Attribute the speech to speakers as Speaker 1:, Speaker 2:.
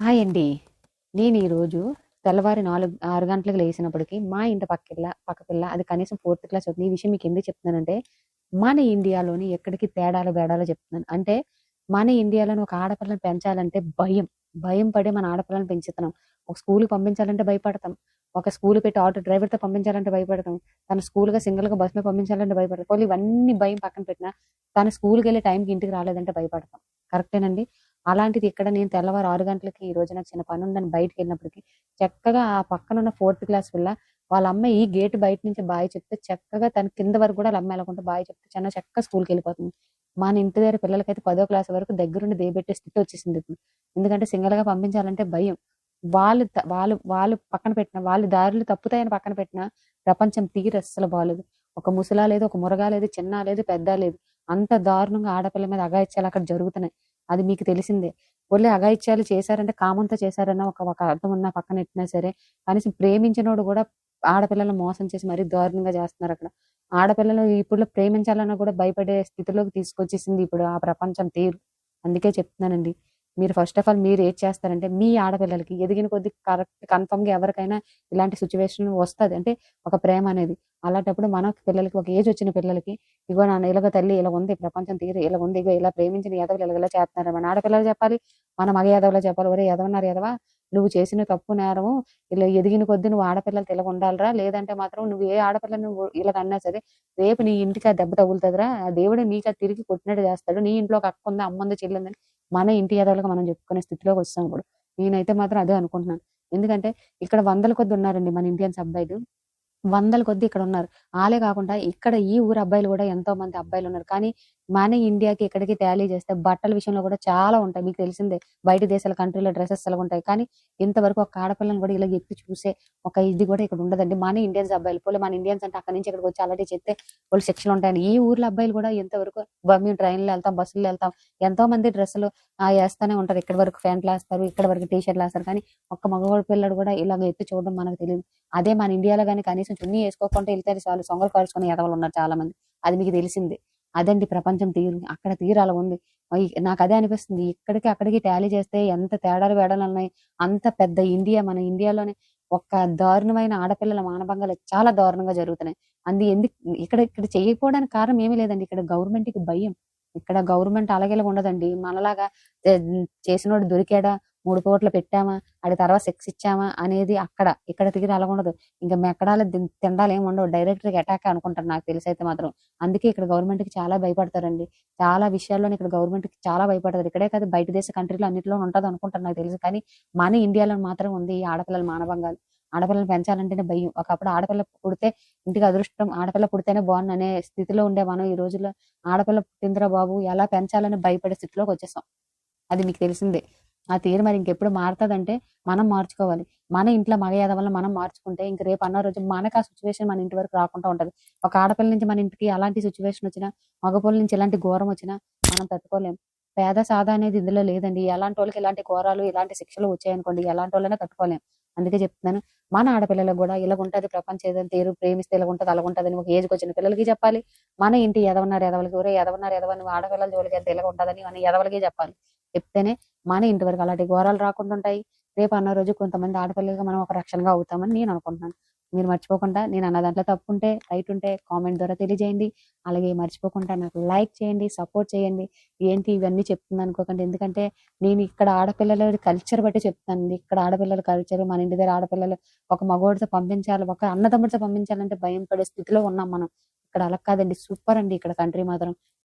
Speaker 1: Hi అండి. నేను ఈరోజు తెల్లవారి 4, 6 గంటలకు లేచినప్పటికీ మా ఇంటి పక్కిల్ల పక్క పిల్ల అది కనీసం ఫోర్త్ క్లాస్ అవుతుంది ఈ విషయం మీకు ఎందుకు చెప్తున్నానంటే, మన ఇండియాలోని ఎక్కడికి తేడాలు బేడాలు చెప్తున్నాను. అంటే మన ఇండియాలోని ఒక ఆడపిల్లని పెంచాలంటే భయం. భయం పడి మన ఆడపిల్లని పెంచుతున్నాం. ఒక స్కూల్కి పంపించాలంటే భయపడతాం. ఒక స్కూల్ పెట్టి ఆటో డ్రైవర్‌తో పంపించాలంటే భయపడతాం. తన స్కూల్‌గా సింగిల్‌గా బస్ మీద పంపించాలంటే భయపడతాం. పోన్లే ఇవన్నీ భయం పక్కన పెట్టినా, తన స్కూల్కి వెళ్ళే టైంకి ఇంటికి రాలేదంటే భయపడతాం. కరెక్టేనండి? అలాంటిది ఇక్కడ నేను తెల్లవారు ఆరు గంటలకి ఈరోజు నాకు చిన్న పని ఉందని బయటికెళ్ళినప్పటికి, చక్కగా ఆ పక్కన ఉన్న ఫోర్త్ క్లాస్ పిల్ల వాళ్ళ అమ్మ ఈ గేట్ బయట నుంచి బాయ్ చెప్తే చక్కగా తన కింద వరకు కూడా వాళ్ళ అమ్మ ఎళ్ళకుండా బాయ్ చెప్తే చిన్న చక్కగా స్కూల్‌కెళ్ళిపోతుంది. మన ఇంటి దగ్గర పిల్లలకైతే పదో క్లాస్ వరకు దగ్గరుండి దేబెట్టే స్థితి వచ్చేసింది ఇప్పుడు. ఎందుకంటే సింగిల్‌గా పంపించాలంటే భయం. వాళ్ళు వాళ్ళు వాళ్ళు పక్కన పెట్టిన వాళ్ళ దారులు తప్పుతాయని పక్కన పెట్టిన ప్రపంచం తీరు అస్సలు బాలేదు. ఒక ముసలా లేదు, ఒక మురగా లేదు, చిన్న లేదు, పెద్ద లేదు. అంత దారుణంగా ఆడపిల్ల మీద అఘాయిత్యాలు అక్కడ జరుగుతున్నాయి. అది మీకు తెలిసిందే. పోన్లే అఘాయిత్యాలు చేశారంటే కామంతో చేశారన్న ఒక ఒక అర్థం ఉన్నా పక్కన ఎట్టినా సరే, కనీసం ప్రేమించినోడు కూడా ఆడపిల్లలను మోసం చేసి మరీ దారుణంగా చేస్తున్నారు అక్కడ ఆడపిల్లలు ఇప్పుడు ప్రేమించాలన్నా కూడా భయపడే స్థితిలోకి తీసుకొచ్చేసింది ఇప్పుడు ఆ ప్రపంచం తీరు. అందుకే చెప్తున్నానండి. మీరు ఫస్ట్ ఆఫ్ ఆల్ మీరు ఏది చేస్తారంటే, మీ ఆడపిల్లలకి ఎదిగిన కొద్ది కరెక్ట్ కన్ఫర్మ్‌గా ఎవరికైనా ఇలాంటి సిచ్యువేషన్ వస్తది. అంటే ఒక ప్రేమ అనేది. అలాంటప్పుడు మన పిల్లలకి ఒక ఏజ్ వచ్చిన పిల్లలకి, ఇగో నా ఇలాగ తల్లి ఇలా ఉంది ప్రపంచం తీరు ఇలా ఉంది ఇగో ఇలా ప్రేమించిన యాదవులు ఇలా చేస్తున్నారు. మన ఆడపిల్లలు చెప్పాలి. మన మగ యాదవులు చెప్పాలి. ఒరే యాదవన్నారు యాదవా నువ్వు చేసిన తప్పు నేరము. ఇలా ఎదిగిన కొద్దీ నువ్వు ఆడపిల్లలు ఇలాగ ఉండాలిరా. లేదంటే మాత్రం నువ్వు ఏ ఆడపిల్ల నువ్వు ఇలా అన్నా సరే, రేపు నీ ఇంటికి ఆ దెబ్బ తగులుతుందిరా ఆ దేవుడే నీకు అది తిరిగి కొట్టినట్టు చేస్తాడు. నీ ఇంట్లో ఒక అక్క ఉంది, అమ్మ చెల్లిందని మన ఇంటి ఎదవలకు మనం చెప్పుకునే స్థితిలోకి వచ్చాం ఇప్పుడు. నేనైతే మాత్రం అదే అనుకుంటున్నాను. ఎందుకంటే ఇక్కడ వందల కొద్ది ఉన్నారండి మన ఇండియన్స్ అబ్బాయిలు. వందల కొద్ది ఇక్కడ ఉన్నారు. ఆలే కాకుండా ఇక్కడ ఈ ఊరు అబ్బాయిలు కూడా ఎంతో మంది అబ్బాయిలు ఉన్నారు. కానీ మన ఇండియాకి ఇక్కడికి టాలీ చేస్తే బట్టల విషయంలో కూడా చాలా ఉంటాయి. మీకు తెలిసిందే. బయట దేశాల కంట్రీలో అలా ఉంటాయి కానీ ఇంతవరకు ఒక ఆడపిల్లని కూడా ఇలా ఎత్తి చూసే ఒక ఇది కూడా ఇక్కడ ఉండదండి. మన ఇండియన్స్ అబ్బాయిలు. పోలే మన ఇండియన్స్ అంటే అక్కడి నుంచి ఇక్కడికి వచ్చి అలాంటి చెప్తే వాళ్ళు శిక్షలు ఉంటాయని. ఈ ఊర్లో అబ్బాయిలు కూడా ఇంతవరకు బ మేము ట్రైన్‌లో ఎళ్తాం, బస్సుల్లో వెళ్తాం ఎంతో మంది డ్రెస్సులు వేస్తూనే ఉంటారు. ఇక్కడ వరకు ప్యాంట్‌లేస్తారు. ఇక్కడ వరకు టీ షర్ట్‌లేస్తారు. కానీ ఒక్క మగవాడు పిల్లడు కూడా ఇలాగ ఎత్తి చూడడం మనకు తెలియదు అదే మన ఇండియాలో కానీ కనీసం చున్నీ వేసుకోకుండా వెళ్తే చాలు సొంగలు కారుచుకునే ఎదవలు ఉన్నారు చాలా మంది. అది మీకు తెలిసిందే. అదండి ప్రపంచం తీరు. అక్కడ తీరు అలా ఉంది. నాకు అదే అనిపిస్తుంది. ఇక్కడికి అక్కడికి టాలీ చేస్తే ఎంత తేడాలు వేడలు ఉన్నాయి. అంత పెద్ద ఇండియా మన ఇండియాలోనే ఒక్క దారుణమైన ఆడపిల్లల మానభంగాలు చాలా దారుణంగా జరుగుతున్నాయి. అంది ఎందుకు ఇక్కడ ఇక్కడ చేయకపోవడానికి కారణం ఏమీ లేదండి. ఇక్కడ గవర్నమెంట్‌కి భయం. ఇక్కడ గవర్నమెంట్ అలాగే ఉండదండి. మనలాగా చేసినోడు దొరికాడా, మూడు పూటలు పెట్టామా, ఆడి తర్వాత సెక్స్ ఇచ్చామా అనేది అక్కడ. ఇక్కడ తిరిగి అలాగుండదు. ఇంకా మెక్కడాలు తిండాలు ఏమి ఉండవు. డైరెక్ట్‌గా అటాక్ అనుకుంటారు నాకు అయితే మాత్రం. అందుకే ఇక్కడ గవర్నమెంట్‌కి చాలా భయపడతారండి. చాలా విషయాల్లో ఇక్కడ గవర్నమెంట్‌కి చాలా భయపడతారు. ఇక్కడే కాదు బయట దేశ కంట్రీలో అన్నింటిలో ఉంటుంది అనుకుంటారు నాకు తెలుసు కానీ మన ఇండియాలో మాత్రం ఉంది ఈ ఆడపిల్లల మానభంగాలు. ఆడపిల్లని పెంచాలంటేనే భయం. ఒకప్పుడు ఆడపిల్ల పుడితే ఇంటికి అదృష్టం. ఆడపిల్ల పుడితేనే అనే స్థితిలో ఉండే మనం ఈ రోజుల్లో ఆడపిల్ల పుట్టిందిరా బాబు ఎలా పెంచాలని భయపడే స్థితిలోకి వచ్చేసాం. అది మీకు తెలిసిందే. ఆ తీరు మరి ఇంకెప్పుడు మారుతుందంటే మనం మార్చుకోవాలి. మన ఇంట్లో మగయాద వల్ల మనం మార్చుకుంటే ఇంక రేపు అన్న రోజు మనకు ఆ సిచ్యువేషన్ మన ఇంటి వరకు రాకుండా ఉంటుంది ఒక ఆడపిల్ల నుంచి మన ఇంటికి ఎలాంటి సిచ్యువేషన్ వచ్చినా, మగపిల్ల నుంచి ఎలాంటి ఘోరం వచ్చినా మనం తట్టుకోలేం. పేద సాధ అనేది ఇందులో లేదండి. ఎలాంటోళ్ళకి ఇలాంటి ఘోరాలు, ఇలాంటి శిక్షలు వచ్చాయనుకోండి ఎలాంటి వాళ్ళైనా తట్టుకోలేం. అందుకే చెప్తున్నాను. మన ఆడపిల్లలకు కూడా ఇలాగుంటది ప్రపంచం ఏదైనా తీరు ప్రేమిస్తే ఎలా ఉంటుంది అలా అలాగుంటదని ఒక ఏజ్‌కొచ్చిన పిల్లలకి చెప్పాలి. మన ఇంటి ఎదవన్నారు ఎదవలకి ఒరేయ్ ఎదవన్నారు ఎదవ జోలికి వెళ్తే జోలికెళ్తే ఉంటుందని మన ఎదవలకే చెప్పాలి. చెప్తేనే మన ఇంటి వరకు అలాంటి ఘోరాలు రాకుండా ఉంటాయి. రేపు అన్న రోజు కొంతమంది ఆడపిల్లలుగా మనం ఒక రక్షణగా అవుతామని నేను అనుకుంటున్నాను. మీరు మర్చిపోకుండా నేను అన్న దాంట్లో తప్పు ఉంటే రైట్ ఉంటే కామెంట్ ద్వారా తెలియజేయండి. అలాగే మర్చిపోకుండా నాకు లైక్ చేయండి, సపోర్ట్ చేయండి. ఏంటి ఇవన్నీ చెప్తుంది అనుకోకండి. ఎందుకంటే నేను ఇక్కడ ఆడపిల్లల కల్చర్ బట్టి చెప్తాను ఇక్కడ ఆడపిల్లల కల్చర్ మన ఇంటి దగ్గర ఆడపిల్లలు ఒక మగోడితో పంపించాలి, ఒక అన్నదమ్ముడితో పంపించాలంటే భయం పడే స్థితిలో ఉన్నాం మనం. ఇక్కడ అలా కాదండి. సూపర్ అండి ఇక్కడ కంట్రీ మాత్రం.